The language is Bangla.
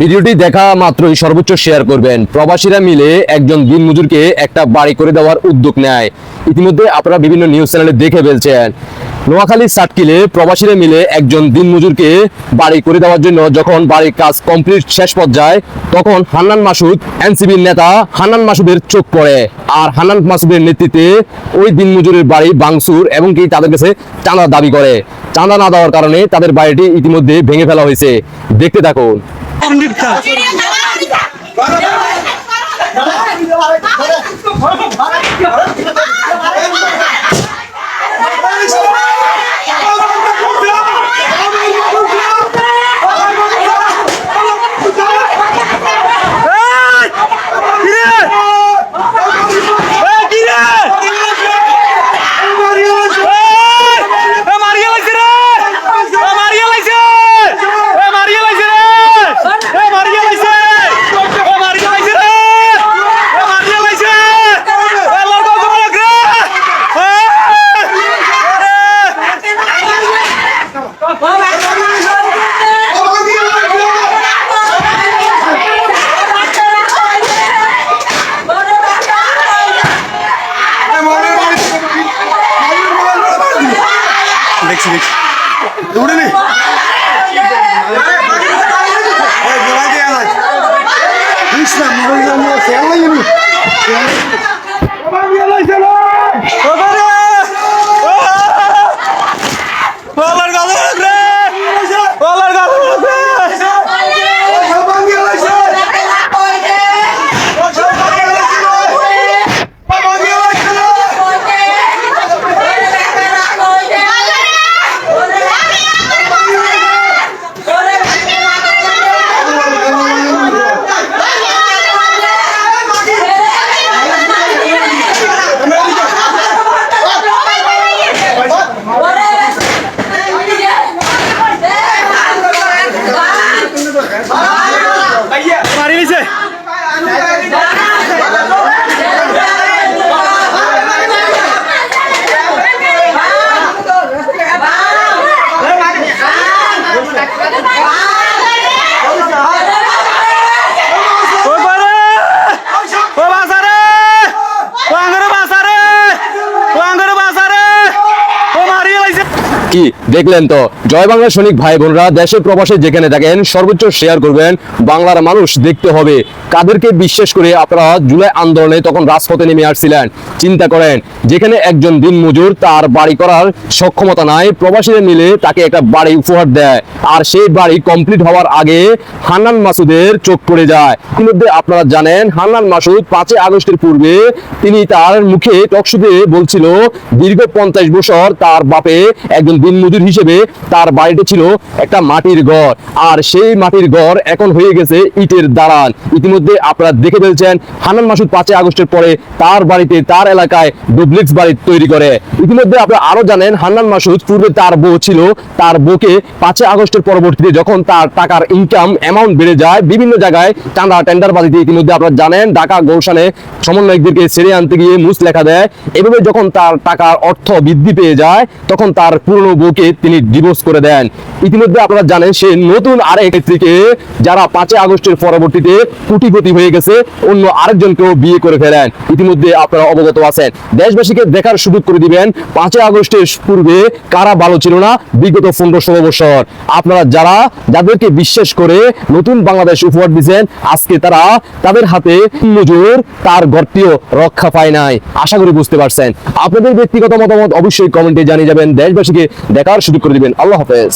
ভিডিওটি দেখা মাত্রই সর্বোচ্চ শেয়ার করবেন। প্রবাসীরা মিলে একজন দিনমজুরকে একটা বাড়ি করে দেওয়ার উদ্যোগ নেয়। ইতিমধ্যে আপনারা বিভিন্ন নিউজ চ্যানেলে দেখে ফেলছেন। নোয়াখালী সাটকিলে প্রবাসীরা মিলে একজন দিনমজুরকে বাড়ি করে দেওয়ার জন্য যখন বাড়ির কাজ কমপ্লিট শেষ পর্যায়ে, তখন হান্নান মাসুদ এনসিবির নেতা হান্নান মাসুদের চোখ পড়ে। আর হান্নান মাসুদের নেতৃত্বে ওই দিনমজুরের বাড়ি বাংসুর এবং কি তাদের কাছে চাঁদা দাবি করে। চাঁদা না দেওয়ার কারণে তাদের বাড়িটি ইতিমধ্যে ভেঙে ফেলা হয়েছে। দেখতে থাকুন। Şimdi bir tane. 지내지. 우리는 কি? দেখলেন তো, জয় বাংলা সৈনিক ভাই বোনরা দেশে প্রবাসে যেখানে থাকেন, সর্বোচ্চ শেয়ার করবেন, বাংলার মানুষ দেখতে হবে। কাদেরকে বিশ্বাস করে আপনারা জুলাই আন্দোলনে তখন রাজপথে নেমে আসছিলেন? চিন্তা করেন, যেখানে একজন দিনমজুর তার বাড়ি করার সক্ষমতা নাই, প্রবাসীরা মিলে তাকে একটা বাড়ি উপহার দেয়। আর সেই বাড়ি কমপ্লিট হওয়ার আগে হান্নান মাসুদের চোখ পড়ে যায়। ইতিমধ্যে আপনারা জানেন, হান্নান মাসুদ পাঁচই আগস্টের পূর্বে তিনি তার মুখে টকশুতে বলছিল, দীর্ঘ পঞ্চাশ বছর তার বাপে একজন দিনমজুর হিসেবে তার বাড়িটি ছিল একটা মাটির ঘর। আর সেই মাটির ঘর এখন হয়ে গেছে ইটের দালান ইতিমধ্যে আপনারা দেখে ফেলছেন হান্নান মাসুদ পাঁচই আগস্টের পরে তার বাড়িতে, তার এলাকায় ডুপ্লেক্স বাড়ি তৈরি করে। ইতিমধ্যে আপনারা আরও জানেন হান্নান মাসুদ পূর্বে তার বউ ছিল। তার বউকে পাঁচই আগস্টের পরবর্তীতে যখন তার টাকার ইনকাম অ্যামাউন্ট বেড়ে যায়, বিভিন্ন জায়গায় চাঁদা টেন্ডার বাজিতে ইতিমধ্যে আপনারা জানেন, ঢাকা গৌশানে সমন্বয়কদেরকে ছেড়ে আনতে গিয়ে মুস লেখা দেয়। এভাবে যখন তার টাকার অর্থ বৃদ্ধি পেয়ে যায়, তখন তার পুরনো বউকে তিনি ডিভোর্স করে দেন। ইতিমধ্যে আপনারা জানেন সে নতুন আরেক নেত্রীকে যারা পাঁচই আগস্টের পরবর্তীতে কোটিপতি হয়ে গেছে, অন্য আরেকজনকেও বিয়ে করে ফেলেন। ইতিমধ্যে আপনারা অবগত আছেন। দেশবাসীকে দেখার সুযোগ করে দিবেন, পাঁচই আগস্টের পূর্বে কারা ভালো ছিল না? বিগত পনেরো ষোলো বছর। আপনারা যারা, যাদেরকে বিশ্বাস করে নতুন বাংলাদেশ উপহার দিচ্ছেন আজকে তারা তাদের হাতে নজর, তার ঘরটিও রক্ষা পায় নাই। আশা করি বুঝতে পারছেন। আপনাদের ব্যক্তিগত মতামত অবশ্যই কমেন্টে জানিয়ে যাবেন। দেশবাসীকে দেখার সুযোগ করে দিবেন। আল্লাহ হাফেজ।